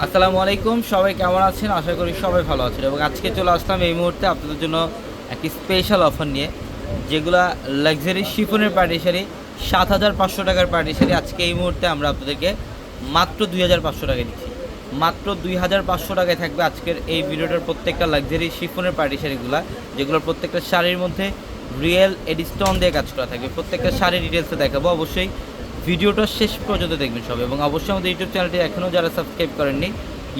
আসসালামু আলাইকুম, সবাই কেমন আছেন? আশা করি সবাই ভালো আছেন। এবং আজকে চলে আসলাম এই মুহূর্তে আপনাদের জন্য একটি স্পেশাল অফার নিয়ে, যেগুলা লাক্সারি শিফনের পার্টি শাড়ি, সাত হাজার পাঁচশো টাকার পার্টি শাড়ি। আজকে এই মুহূর্তে আমরা আপনাদেরকে মাত্র দুই হাজার পাঁচশো টাকায় দিচ্ছি। মাত্র দুই হাজার পাঁচশো টাকায় থাকবে আজকের এই ভিডিওটার প্রত্যেকটা লাক্সারি শিফনের পার্টি শাড়িগুলো যেগুলোর প্রত্যেকটা শাড়ির মধ্যে রিয়েল এডিস্টন দিয়ে কাজ করা থাকবে। প্রত্যেকটা শাড়ির ডিটেলসে দেখাবো। অবশ্যই ভিডিওটা শেষ পর্যন্ত দেখবেন সব। এবং অবশ্যই আমাদের ইউটিউব চ্যানেলটি এখনও যারা সাবস্ক্রাইব করেননি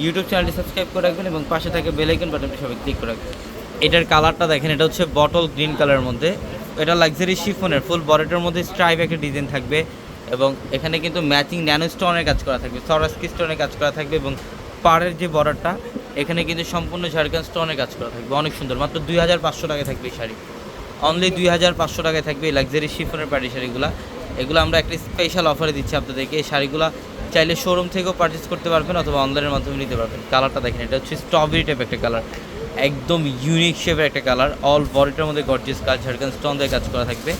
ইউটিউব চ্যানেলটি সাবস্ক্রাইব করে রাখবেন এবং পাশে থাকে বেলাইকন বাটনটি সবাই ক্লিক করে রাখবেন। এটার কালারটা দেখেন, এটা হচ্ছে বটল গ্রিন কালারের মধ্যে। এটা লাক্সারি শিফনের ফুল বডিটার মধ্যে স্ট্রাইপ একটা ডিজাইন থাকবে। এবং এখানে কিন্তু ম্যাচিং ন্যানো স্টোনের কাজ করা থাকবে সরাসকি স্টোনের কাজ করা থাকবে এবং পাড়ের যে বর্ডারটা এখানে কিন্তু সম্পূর্ণ ঝাড়খান্ড স্টোনের কাজ করা থাকবে। অনেক সুন্দর, মাত্র দুই হাজার পাঁচশো টাকায় থাকবে এই শাড়ি। অনলি দুই হাজার পাঁচশো টাকায় থাকবে এই লাক্সারি শিফনের পার্টি শাড়িগুলো। এগুলো আমরা একটা স্পেশাল অফারে দিচ্ছি আপনাদেরকে। এই শাড়িগুলো চাইলে শোরুম থেকেও পারচেস করতে পারবেন অথবা অনলাইনের মাধ্যমে নিতে পারবেন। কালারটা দেখেন, এটা হচ্ছে স্ট্রবেরি টাইপ একটা কালার একদম ইউনিক শেপের একটা কালার অল বডিটার মধ্যে গর্জিয়াস কাজ ঝাড়খান্ড স্টোন দিয়ে কাজ করা থাকবে।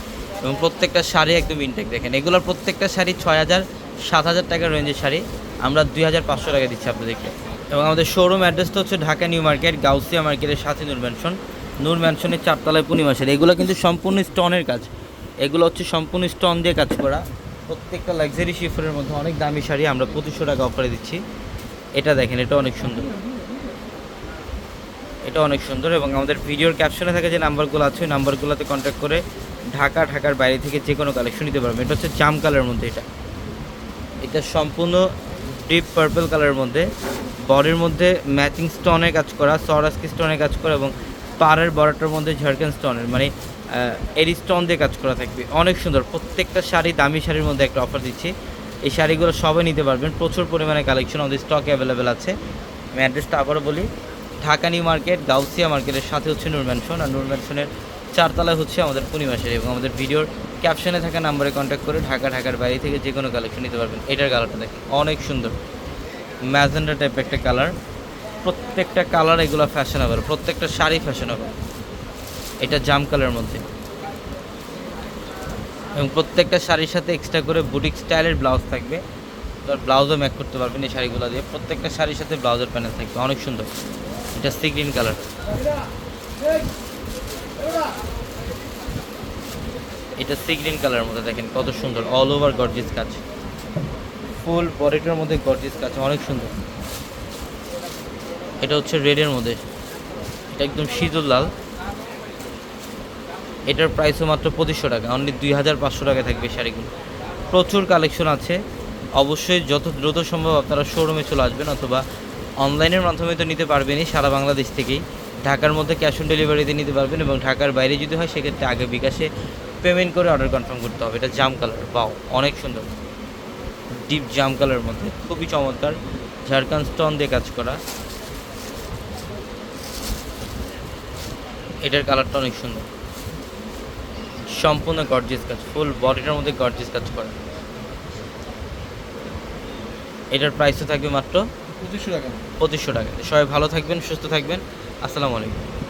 এবং প্রত্যেকটা শাড়ি একদম ইনটেক দেখেন, এগুলোর প্রত্যেকটা শাড়ি ছয় হাজার, সাত হাজার টাকার রেঞ্জের শাড়ি। আমরা দুই হাজার পাঁচশো টাকা দিচ্ছি আপনাদেরকে। এবং আমাদের শোরুম অ্যাড্রেসটা হচ্ছে ঢাকা নিউ মার্কেট, গাউসিয়া মার্কেটের সাথে নূর ম্যানশন নূর ম্যানশনের চারতলায় পূর্ণিমাসের। এগুলো কিন্তু সম্পূর্ণ স্টোনের কাজ। এগুলো হচ্ছে সম্পূর্ণ স্টোন দিয়ে কাজ করা। প্রত্যেকটা লাক্সারি শিফরের মধ্যে অনেক দামি শাড়ি আমরা পঁচিশশো টাকা অফারে দিচ্ছি। এটা দেখেন, এটা অনেক সুন্দর। এটা অনেক সুন্দর এবং আমাদের ভিডিওর ক্যাপশনে থাকে যে নাম্বারগুলো আছে, ওই নাম্বারগুলোতে কন্ট্যাক্ট করে ঢাকা, ঢাকার বাইরে থেকে যে কোনো কালেকশন নিতে পারবেন। এটা হচ্ছে জাম কালারের মধ্যে এটা। এটা সম্পূর্ণ ডিপ পার্পল কালারের মধ্যে। বডির মধ্যে ম্যাচিং স্টোনের কাজ করা সরাসকি স্টোনের কাজ করা এবং পাড়ের বর্ডারটার মধ্যে ঝাড়খান স্টোনের মানে এরি স্টোন দিয়ে কাজ করা থাকবে। অনেক সুন্দর। প্রত্যেকটা শাড়ি দামি শাড়ির মধ্যে একটা অফার দিচ্ছি। এই শাড়িগুলো সবাই নিতে পারবেন। প্রচুর পরিমাণে কালেকশন আমাদের স্টক অ্যাভেলেবেল আছে। আমি অ্যাড্রেসটা আবারও বলি। ঢাকা নিউ মার্কেট, গাউসিয়া মার্কেটের সাথে হচ্ছে নূর ম্যানশন আর নূর ম্যানশনের চারতলায় হচ্ছে আমাদের পূর্ণিমাসের এবং আমাদের ভিডিওর ক্যাপশনে থাকা নাম্বারে কন্ট্যাক্ট করে ঢাকা, ঢাকার বাইরে থেকে যে কোনো কালেকশন নিতে পারবেন। এটার কালারটা দেখেন। অনেক সুন্দর। ম্যাজেন্ডা টাইপের একটা কালার প্রত্যেকটা কালার এগুলো ফ্যাশনেবল প্রত্যেকটা শাড়ি ফ্যাশনেবল এটা জাম কালারের মধ্যে। এবং প্রত্যেকটা শাড়ির সাথে এক্সট্রা করে বুটিক স্টাইলের ব্লাউজ থাকবে। তার ব্লাউজও ম্যাক করতে পারবেন এই শাড়িগুলো দিয়ে। প্রত্যেকটা শাড়ির সাথে ব্লাউজের প্যানেল থাকবে। অনেক সুন্দর। এটা সি গ্রিন কালার এটা সি গ্রিন কালারের মধ্যে দেখেন কত সুন্দর। অল ওভার গর্জিস কাজ। ফুল বডিটার মধ্যে গর্জিস কাজ। অনেক সুন্দর। এটা হচ্ছে রেডের মধ্যে। এটা একদম শীতল লাল। এটার প্রাইসও মাত্র পঁচিশশো টাকা। অনলি দুই হাজার পাঁচশো টাকা থাকবে শাড়িগুলো। প্রচুর কালেকশন আছে। অবশ্যই যত দ্রুত সম্ভব আপনারা শোরুমে চলে আসবেন অথবা অনলাইনের মাধ্যমে তো নিতে পারবেনই সারা বাংলাদেশ থেকেই। ঢাকার মধ্যে ক্যাশ অন ডেলিভারিতে নিতে পারবেন এবং ঢাকার বাইরে যদি হয়, সেক্ষেত্রে আগে বিকাশে পেমেন্ট করে অর্ডার কনফার্ম করতে হবে। এটা জাম কালার বাও অনেক সুন্দর। ডিপ জাম কালারের মধ্যে। খুবই চমৎকার। ঝাড়খান্ড স্টোন দিয়ে কাজ করা। এটার কালারটা অনেক সুন্দর। সম্পূর্ণ গর্জিস কাজ ফুল বডিটার মধ্যে গর্জিস কাজ করা। এটার প্রাইসও থাকবে মাত্র পঁচিশশো টাকা। পঁচিশশো টাকা। সবাই ভালো থাকবেন সুস্থ থাকবেন। আসসালামু আলাইকুম।